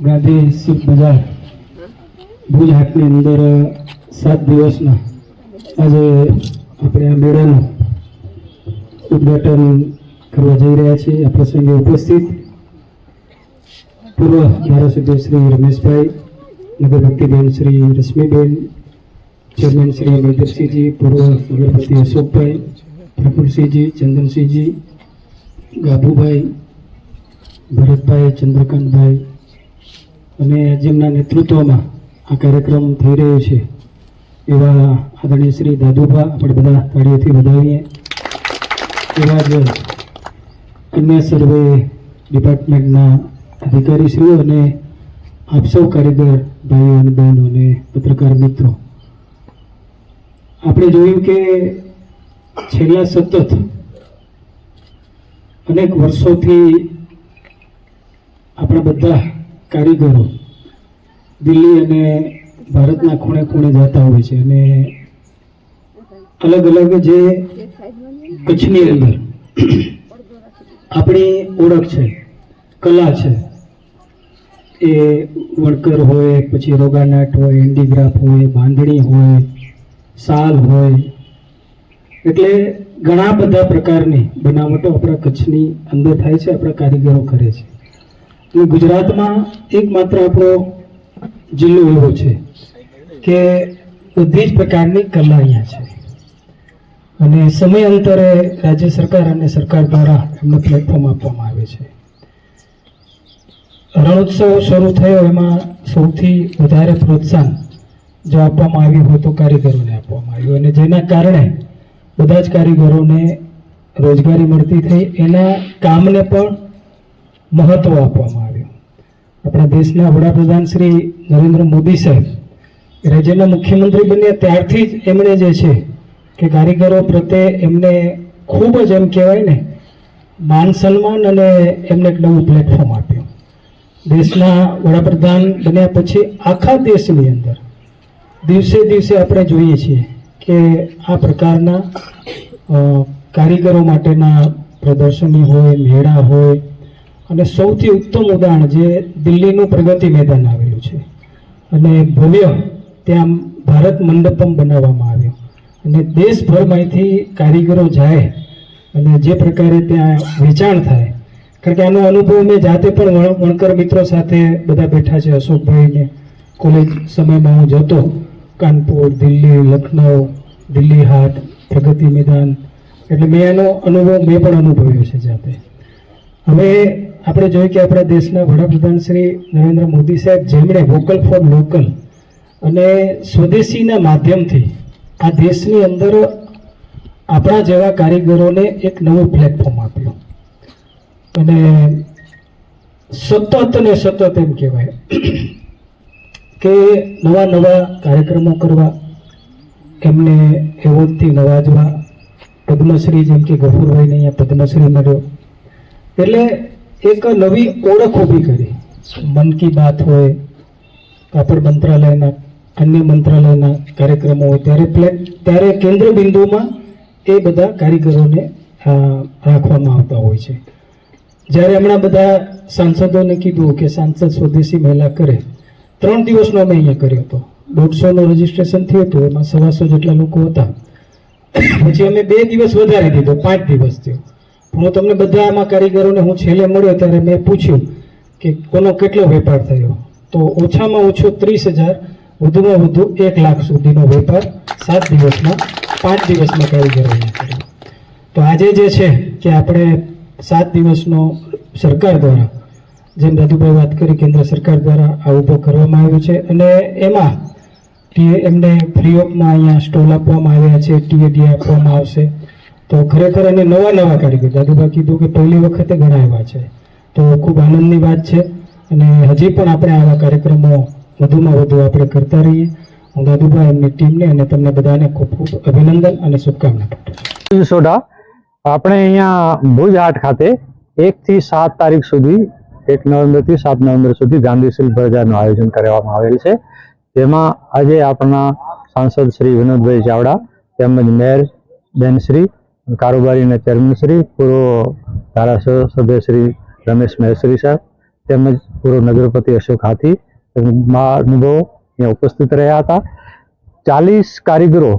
ગાંધી સુખ બજાર. ભુજ હાટની અંદર સાત દિવસના. આજે આપણે આ મેળાનું ઉદઘાટન કરવા જઈ રહ્યા છીએ. આ પ્રસંગે ઉપસ્થિત પૂર્વ ધારાસભ્ય શ્રી રમેશભાઈ નગરભક્તિબેન શ્રી રશ્મિબેન, ચેરમેન શ્રી મેદરસિંહજી પૂર્વ નગરપતિ અશોકભાઈ, ઠાકુરસિંહજી, ચંદનસિંહજી, ગાભુભાઈ, ભરતભાઈ, ચંદ્રકાંતભાઈ અને જેમના નેતૃત્વમાં આ કાર્યક્રમ થઈ રહ્યો છે, એવા આદરણીય શ્રી દાદુભા આપણે બધા તાળીઓથી વધાવીએ. એવા જ અન્ય સર્વે ડિપાર્ટમેન્ટના અધિકારીશ્રીઓ અને આપ સૌ કારીગર ભાઈઓ અને બહેનો અને પત્રકાર મિત્રો. આપણે જોયું કે છેલ્લા સતત અનેક વર્ષોથી આપણા બધા કારીગરો દિલ્હી અને ભારતના ખૂણે ખૂણે જતા હોય છે અને અલગ અલગ જે કચ્છની અંદર આપણી ઓળખ છે, કલા છે, એ વણકર હોય, પછી રોગાનાટ હોય, હેન્ડીક્રાફ્ટ હોય, બાંધણી હોય શાલ હોય, એટલે ઘણા બધા પ્રકારની બનાવટો આપણા કચ્છની અંદર થાય છે, આપણા કારીગરો કરે છે. અને ગુજરાતમાં એકમાત્ર આપણો જિલ્લો એવો છે કે બધી જ પ્રકારની કલા અહીંયા છે. અને સમય અંતરે રાજ્ય સરકાર અને સરકાર દ્વારા એમને પ્લેટફોર્મ આપવામાં આવે છે. રણોત્સવ શરૂ થયો એમાં સૌથી વધારે પ્રોત્સાહન જો આપવામાં આવ્યું હોય તો કારીગરોને આપવામાં આવ્યું અને જેના કારણે બધા જ કારીગરોને રોજગારી મળતી થઈ. એના કામને પણ મહત્વ આપવામાં આવ્યું. આપણા દેશના વડાપ્રધાન શ્રી નરેન્દ્ર મોદી સાહેબ રાજ્યના મુખ્યમંત્રી બન્યા ત્યારથી જ એમણે જે છે કે કારીગરો પ્રત્યે એમને ખૂબ જ એમ કહેવાય ને, માન સન્માન અને એમને એક નવું પ્લેટફોર્મ આપ્યું. દેશના વડાપ્રધાન બન્યા પછી આખા દેશની અંદર દિવસે દિવસે આપણે જોઈએ છીએ કે આ પ્રકારના કારીગરો માટેના પ્રદર્શની હોય, મેળા હોય અને સૌથી ઉત્તમ ઉદાહરણ જે દિલ્હીનું પ્રગતિ મેદાન આવેલું છે. અને ભવ્ય ત્યાં ભારત મંડપમ બનાવવામાં આવ્યો. અને દેશભરમાંથી કારીગરો જાય અને જે પ્રકારે ત્યાં વેચાણ થાય. કારણ કે આનો અનુભવ મેં જાતે પણ વણકર મિત્રો સાથે બધા બેઠા છે અશોકભાઈને કોલેજ સમયમાં હું જતો. કાનપુર, દિલ્હી, લખનઉ, દિલ્હી હાટ, પ્રગતિ મેદાન. એટલે મેં એનો અનુભવ, મેં પણ અનુભવ્યો છે જાતે. હવે આપણે જોઈએ કે આપણા દેશના વડાપ્રધાન શ્રી નરેન્દ્ર મોદી સાહેબ જેમણે વોકલ ફોર લોકલ અને સ્વદેશીના માધ્યમથી આ દેશની અંદર આપણા જેવા કારીગરોને એક નવું પ્લેટફોર્મ આપ્યું. અને સતત ને સતત એમ કહેવાય કે નવા નવા કાર્યક્રમો કરવા, એમને એવોર્ડથી નવાજવા. પદ્મશ્રી જેમ કે ગફુરભાઈને અહીંયા પદ્મશ્રી મળ્યો. એટલે એક નવી ઓળખ ઊભી કરી. મન કી બાત હોય, કાપડ મંત્રાલયના, અન્ય મંત્રાલયના કાર્યક્રમો હોય, ત્યારે પ્લે ત્યારે કેન્દ્ર બિંદુમાં એ બધા કારીગરોને રાખવામાં આવતા હોય છે. જ્યારે હમણાં બધા સાંસદોને કીધું કે સાંસદ સ્વદેશી મહિલા કરે, ત્રણ દિવસનો અમે અહીંયા કર્યો હતો. દોઢસોનું રજીસ્ટ્રેશન થયું હતું, એમાં સવાસો જેટલા લોકો હતા. પછી અમે બે દિવસ વધારી દીધો, પાંચ દિવસ થયો. હું તમને બધા આમાં કારીગરોને હું છેલ્લે મળ્યો ત્યારે મેં પૂછ્યું કે કોનો કેટલો વેપાર થયો. તો ઓછામાં ઓછો ત્રીસ હજાર, વધુમાં વધુ એક લાખ સુધીનો વેપાર સાત દિવસમાં, પાંચ દિવસમાં કારીગરોને કર્યો. તો આજે જે છે કે આપણે સાત દિવસનો સરકાર દ્વારા, જેમ દાદુભાઈ વાત કરી, કેન્દ્ર સરકાર દ્વારા આ ઊભો કરવામાં આવ્યો છે અને એમાં એમને ફ્રી ઓફમાં અહીંયા સ્ટોલ આપવામાં આવ્યા છે ટીએડી આપવામાં આવશે. તો ખરેખર એને નવા નવા કારીગર દાદુભાઈ કીધું કે પહેલી વખતે ઘણા એવા છે. તો ખૂબ આનંદની વાત છે. અને હજી પણ આપણે આવા કાર્યક્રમો વધુમાં વધુ આપણે કરતા રહીએ. હું દાદુભાઈ એમની ટીમને અને તમને બધાને ખૂબ ખૂબ અભિનંદન અને શુભકામના પાઠવું સોઢા આપણે અહીંયા ભુજ હાટ ખાતે એકથી સાત તારીખ સુધી, એક નવેમ્બરથી સાત નવેમ્બર સુધી ગાંધી શિલ્પ બજારનું આયોજન કરવામાં આવેલ છે. તેમાં આજે આપણા સાંસદ શ્રી વિનોદભાઈ ચાવડા તેમજ મેયર બેનશ્રી કારોબારીના ચેરમેનશ્રી પૂર્વ ધારાસભ્ય શ્રી રમેશ મહેશ્રી સાહેબ તેમજ પૂર્વ નગરપતિ અશોક હાથી અનુભવો અહીંયા ઉપસ્થિત રહ્યા હતા. ચાલીસ કારીગરો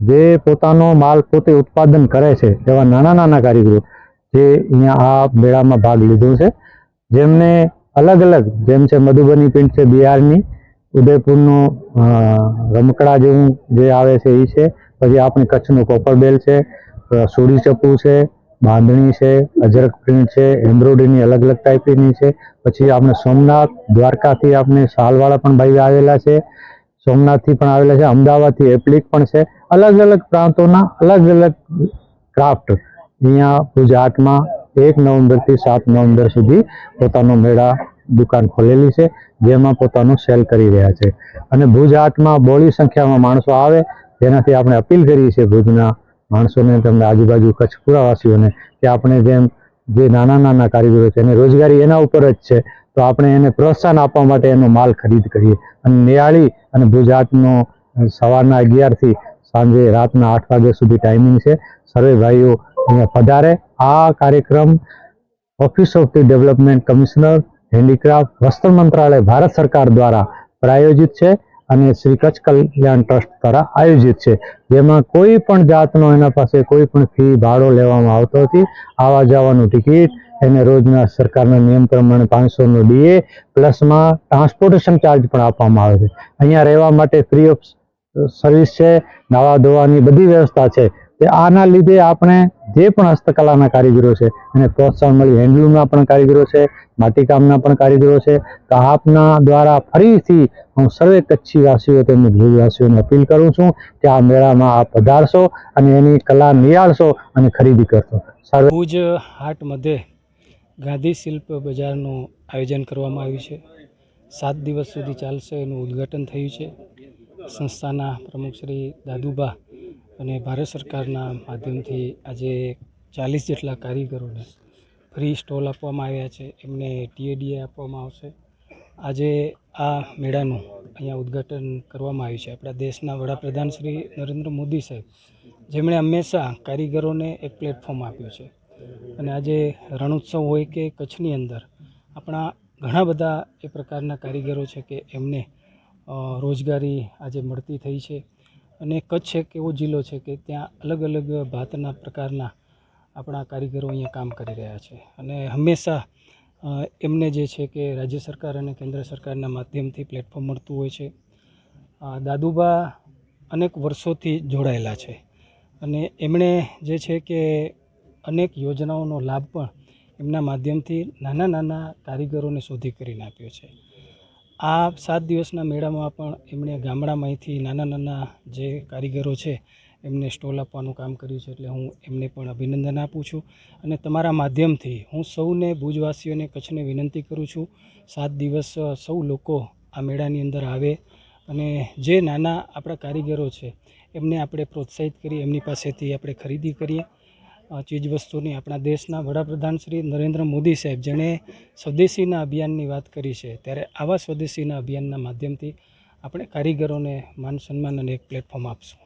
જે પોતાનો માલ પોતે ઉત્પાદન કરે છે એવા નાના નાના કારીગરો જે અહીંયા આ મેળામાં ભાગ લીધો છે. જેમને અલગ અલગ જેમ છે મધુબની પિંડ છે બિહારની ઉદયપુરનું રમકડા જેવું જે આવે છે એ છે પછી આપણે કચ્છનું કોપરબેલ છે અ, સુડી ચપ્પુ છે, બાંધણી છે, અજરક પ્રિન્ટ છે એમ્બ્રોઇડરીની અલગ અલગ ટાઈપની છે. પછી આપણે સોમનાથ દ્વારકાથી આપણે શાલવાળા પણ ભાઈ આવેલા છે. સોમનાથથી પણ આવેલા છે, અમદાવાદથી એપ્લિક પણ છે. અલગ અલગ પ્રાંતોના અલગ અલગ ક્રાફ્ટ અહીંયા ગુજરાતમાં એક નવેમ્બરથી સાત નવેમ્બર સુધી પોતાનો મેળા, દુકાન ખોલેલી છે, જેમાં પોતાનું સેલ કરી રહ્યા છે. અને ભુજ આર્ટમાં બોળી સંખ્યામાં માણસો આવે, તેનાથી આપણે અપીલ કરીએ છીએ ભુજના માણસોને તમને આજુબાજુ કચ્છ પુરાવાસીઓને કે આપણે જેમ જે નાના નાના કારીગરો છે, એને રોજગારી એના ઉપર જ છે, તો આપણે એને પ્રોત્સાહન આપવા માટે એનો માલ ખરીદ કરીએ. અને નિયાળી અને ગુજરાતનો સવારના અગિયારથી સાંજે રાતના આઠ વાગ્યા સુધી ટાઈમિંગ છે. સર્વે ભાઈઓ પધારે. આ કાર્યક્રમ office of the development commissioner, handicraft, વસ્ત્ર મંત્રાલય, ભારત સરકાર દ્વારા પ્રાયોજિત છે. અને શ્રી કચ્છ કલ્યાણ ટ્રસ્ટ દ્વારા આયોજિત છે. જેમાં કોઈ પણ જાતનો એના પાસે કોઈ પણ ફી, ભાડો લેવામાં આવતો નથી. આવવા જવાનું ટિકિટ એને રોજના સરકારના નિયમ પ્રમાણે પાંચસોનું ડીએ પ્લસમાં ટ્રાન્સપોર્ટેશન ચાર્જ પણ આપવામાં આવે છે. અહીંયા રહેવા માટે ફ્રી ઓફ સર્વિસ છે. નાવા ધોવાની બધી વ્યવસ્થા છે. તે આના લીધે આપણે જે પણ હસ્તકલાના કારીગરો છે, એને પ્રોત્સાહન મળી, હેન્ડલૂમના પણ કારીગરો છે, માટીકામના પણ કારીગરો છે, તો આપના દ્વારા ફરીથી હું સર્વે કચ્છી વાસીઓ તેમજ ભુજવાસીઓને અપીલ કરું છું કે આ મેળામાં આપ પધારશો અને એની કલા નિહાળશો અને ખરીદી કરશો. ભુજ હાટ મધ્યે ગાંધી શિલ્પ બજારનું આયોજન કરવામાં આવ્યું છે. સાત દિવસ સુધી ચાલશે એનું ઉદ્ઘાટન થયું છે. સંસ્થાના પ્રમુખ શ્રી દાદુબા અને ભારત સરકારના માધ્યમથી આજે ચાલીસ જેટલા કારીગરોને ફ્રી સ્ટોલ આપવામાં આવ્યા છે. એમને ટીએડીએ આપવામાં આવશે. આજે આ મેળાનું અહીંયા ઉદ્ઘાટન કરવામાં આવ્યું છે. આપણા દેશના વડાપ્રધાન શ્રી નરેન્દ્ર મોદી સાહેબ, જેમણે હંમેશા કારીગરોને એક પ્લેટફોર્મ આપ્યું છે. અને આજે રણોત્સવ હોય કે કચ્છની અંદર, આપણા ઘણા બધા એ પ્રકારના કારીગરો છે કે એમને રોજગારી આજે મળતી થઈ છે. અને કચ્છ એક એવો જિલ્લો છે કે ત્યાં અલગ અલગ ભાતના પ્રકારના આપણા કારીગરો અહીંયા કામ કરી રહ્યા છે. અને હંમેશા એમને જે છે કે રાજ્ય સરકાર અને કેન્દ્ર સરકારના માધ્યમથી પ્લેટફોર્મ મળતું હોય છે. દાદુબા અનેક વર્ષોથી જોડાયેલા છે. અને એમણે જે છે કે અનેક યોજનાઓનો લાભ પણ એમના માધ્યમથી નાના નાના કારીગરોને શોધી કરીને આપ્યો છે. આ સાત દિવસના મેળામાં પણ એમણે ગામડામાંથી નાના નાના જે કારીગરો છે, એમને સ્ટોલ આપવાનું કામ કર્યું છે એટલે હું એમને પણ અભિનંદન આપું છું. અને તમારા માધ્યમથી હું સૌને ભુજવાસીઓને કચ્છને વિનંતી કરું છું, સાત દિવસ સૌ લોકો આ મેળાની અંદર આવે અને જે નાના આપણા કારીગરો છે, એમને આપણે પ્રોત્સાહિત કરીએ એમની પાસેથી આપણે ખરીદી કરીએ. અ, ચીજ વસ્તુની આપણા દેશના વડાપ્રધાન શ્રી નરેન્દ્ર મોદી સાહેબ જેણે સ્વદેશીના અભિયાનની વાત કરી છે ત્યારે આવા સ્વદેશીના અભિયાનના માધ્યમથી આપણે કારીગરોને માન સન્માન અને એક પ્લેટફોર્મ આપશું.